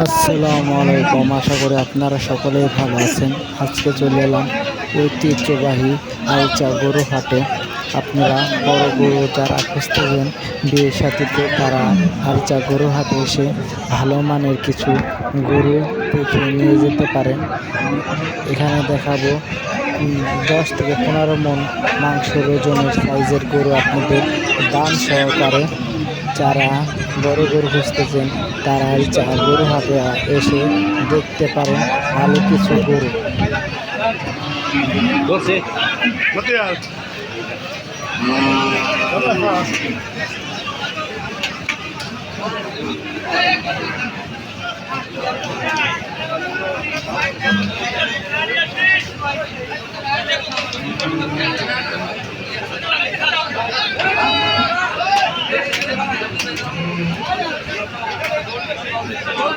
আসসালামু আলাইকুম আশা করি আপনারা সকলেই ভালো আছেন। আজকে চলে এলাম ঐতিহ্যবাহী আলচা গরু হাটে। আপনারা বড় গরু যারা খুঁজতেছেন, বিয়ে সাথীতে তারা আলচা গরু হাটে এসে ভালো মানের কিছু গরু দেখে নিয়ে যেতে পারেন। এখানে দেখাবো দশ থেকে পনেরো মন মাংসের ওজনের সাইজের গরু আপনাদের দাম সহকারে যারা বড় গরু খুঁজতেছেন তারা এই চা গরু হাতে এসে দেখতে পারে ভালো কিছু গরু।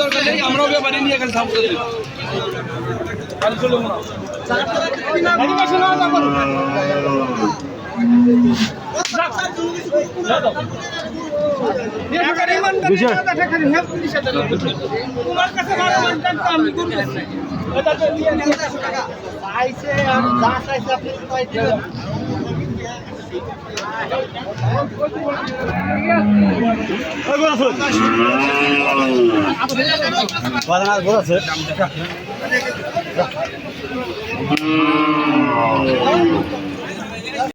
দরকার নেই আমরাও ব্যাপারে নিয়ে গেলে থামতে তোমার কাছে ভালো মানতাম তো আমি করব আইসে আর যা চাইছে আপনি আছে